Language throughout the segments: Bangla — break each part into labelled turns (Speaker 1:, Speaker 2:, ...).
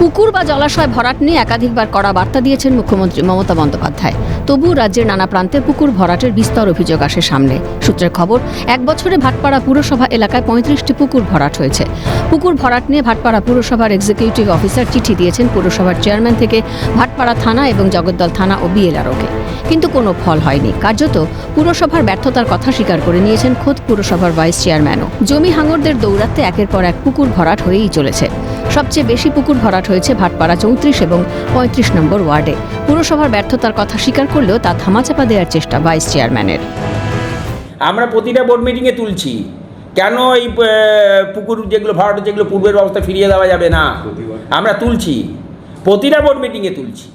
Speaker 1: পুকুর বা জলাশয় ভরাট নিয়ে একাধিকবার কড়া বার্তা দিয়েছেন মুখ্যমন্ত্রী মমতা বন্দ্যোপাধ্যায়। তবু রাজ্যের নানা প্রান্তে পুকুর ভরাটের বিস্তর অভিযোগ আসে সামনে। সূত্রের খবর, এক বছরে ভাটপাড়া পুরসভা এলাকায় পঁয়ত্রিশটি পুকুর ভরাট হয়েছে। পুকুর ভরাট নিয়ে ভাটপাড়া পুরসভার এক্সিকিউটিভ অফিসার চিঠি দিয়েছেন পুরসভার চেয়ারম্যান থেকে ভাটপাড়া থানা এবং জগদ্দল থানা ও বিএলআরওকে কিন্তু কোনো ফল হয়নি। কার্যত পুরসভার ব্যর্থতার কথা স্বীকার করে নিয়েছেন খোদ পুরসভার ভাইস চেয়ারম্যানও জমি হাঙরদের দৌরাত্মে একের পর এক পুকুর ভরাট হয়েই চলেছে। সবচেয়ে বেশি পুকুর ভরাট হয়েছে ভাটপাড়া চৌত্রিশ এবং পঁয়ত্রিশ নম্বর ওয়ার্ডে। পুরসভার ব্যর্থতার কথা স্বীকার করলেও তা ধামাচাপা দেওয়ার চেষ্টা ভাইস চেয়ারম্যানের।
Speaker 2: আমরা প্রতিটা বোর্ড মিটিংয়ে তুলছি। কেন এই পুকুর যেগুলো ভরাট যেগুলো পূর্বের অবস্থা ফিরিয়ে দেওয়া যাবে না? আমরা তুলছি। প্রতিটা বোর্ড মিটিংয়ে তুলছি।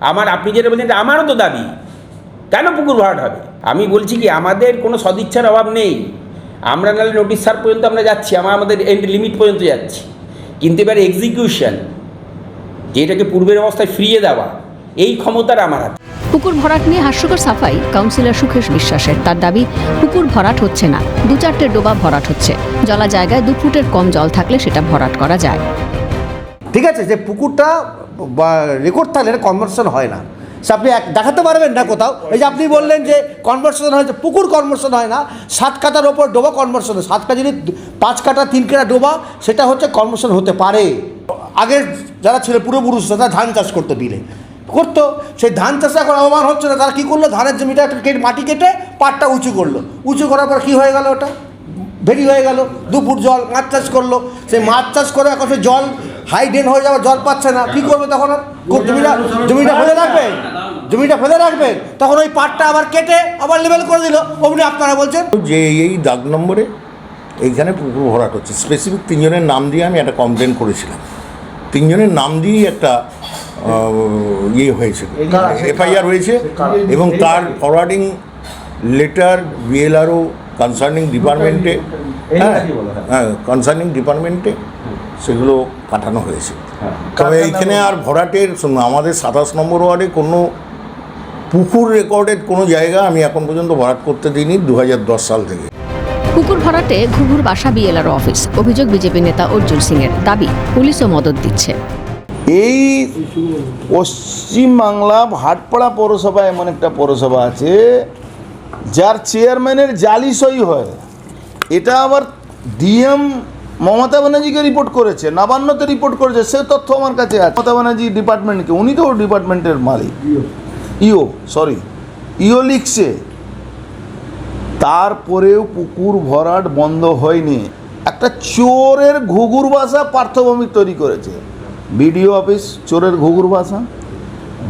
Speaker 2: আমার, আপনি যেটা বলছেন আমারও তো দাবি। কেন পুকুর ভরাট হবে? আমি বলছি কি, আমাদের কোনো সদিচ্ছার অভাব নেই। আমরা নাহলে নোটিশ সার পর্যন্ত আমরা যাচ্ছি। আমরা, আমাদের এন্ড লিমিট পর্যন্ত যাচ্ছি। কিন্তু এবার এক্সিকিউশন যেটাকে পূর্বের অবস্থায় ফিরিয়ে দেওয়া এই ক্ষমতার আমার হাতে।
Speaker 1: পুকুর ভরাট নিয়ে হাস্যকর সাফাই কাউন্সিলর সুখেশ বিশ্বাসের। তার দাবি পুকুর ভরাট হচ্ছে না দু চারটে ডোবা ভরাট হচ্ছে। জলা জায়গায় দু ফুটের কম জল থাকলে সেটা ভরাট করা যায়।
Speaker 3: ঠিক আছে যে পুকুরটা রেকর্ড থাকলে এটা কনভার্সন হয় না। সে আপনি এক দেখাতে পারবেন না কোথাও। এই যে আপনি বললেন যে কনভার্সন হয়েছে পুকুর কনভার্সন হয় না, সাত কাটার ওপর ডোবা কনভার্সন হয়। সাত কাটা যদি পাঁচ কাটা, তিন কাটা ডোবা, সেটা হচ্ছে কনভার্সন হতে পারে। আগে যারা ছিল পূর্বপুরুষ তারা ধান চাষ করতো বিলে করতো। সেই ধান চাষে এখন অবমান হচ্ছে না। তারা কী করল? ধানের জমিটা একটা কেটে, মাটি কেটে পাটটা উঁচু করল। উঁচু করার পর কী হয়ে গেল ওটা? ভেরি হয়ে গেল। দুপুর জল, মাছ চাষ করল। সেই মাছ চাষ করে এখন সে জল হাই ড্রেন হয়ে যাবে জল পাচ্ছে না। কী করবে তখন? আর? জমিটা জমিটা ফেলে রাখবে? জমিটা ফেলে রাখবে? তখন ওই পাটটা আবার কেটে আবার লেভেল করে দিল। অমনি আপনারা বলছেন?
Speaker 4: যে এই দাগ নম্বরে এইখানে পুকুর ভরাট হচ্ছে। স্পেসিফিক তিনজনের নাম দিয়ে আমি একটা কমপ্লেন করেছিলাম। তিনজনের নাম দিয়েই একটা ইয়ে হয়েছে। এফআইআর হয়েছে এবং তার ফরওয়ার্ডিং লেটার বিএলআরও কনসার্নিং ডিপার্টমেন্টে হ্যাঁ হ্যাঁ কনসার্নিং ডিপার্টমেন্টে সেগুলো পাঠানো হয়েছে। তবে এইখানে আর ভরাটের শুনুন, আমাদের সাতাশ নম্বর ওয়ার্ডে কোনো পুকুর রেকর্ডেড কোনো জায়গা আমি এখন পর্যন্ত ভরাট করতে দিইনি দু হাজার দশ সাল থেকে।
Speaker 1: পুকুর ভরাটে ঘুঘুর বাসা বিএলআরও অফিস অভিযোগ বিজেপি নেতা অর্জুন সিং এর দাবি পুলিশও মদত দিচ্ছে।
Speaker 5: এই পশ্চিমবাংলা ভাটপাড়া পৌরসভা এমন একটা পৌরসভা আছে যার চেয়ারম্যানের জালি সই হয়। এটা আবার ডিএম মমতা ব্যানার্জিকে রিপোর্ট করেছে নবান্নতে রিপোর্ট করেছে, সে তথ্য আমার কাছে আছে। মমতা ব্যানার্জি ডিপার্টমেন্টকে উনি তো ডিপার্টমেন্টের মালিক। ইও সরি ইও লিখছে, তারপরেও পুকুর ভরাট বন্ধ হয়নি। একটা চোরের ঘুঘুর বাসা পার্থভূমি তৈরি করেছে। বিডিও অফিস, চোরের ঘুঘুর বাসা।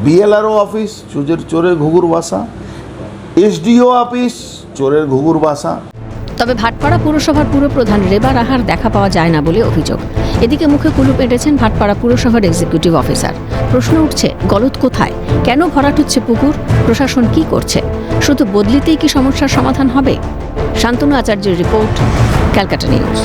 Speaker 5: বিএলআরও অফিস, চোরের চোরের ঘুঘুর বাসা। এসডিও অফিস, চোরের ঘুঘুর বাসা।
Speaker 1: তবে ভাটপাড়া পুরসভার পুরপ্রধান রেবা রাহার দেখা পাওয়া যায় না বলে অভিযোগ। এদিকে মুখে কুলুপ এঁটেছেন ভাটপাড়া পুরসভার এক্সিকিউটিভ অফিসার প্রশ্ন উঠছে গলত কোথায়? কেন ভরাট হচ্ছে পুকুর? প্রশাসন কি করছে? শুধু বদলিতেই কি সমস্যার সমাধান হবে? শান্তনু আচার্যের রিপোর্ট, ক্যালকাটা নিউজ।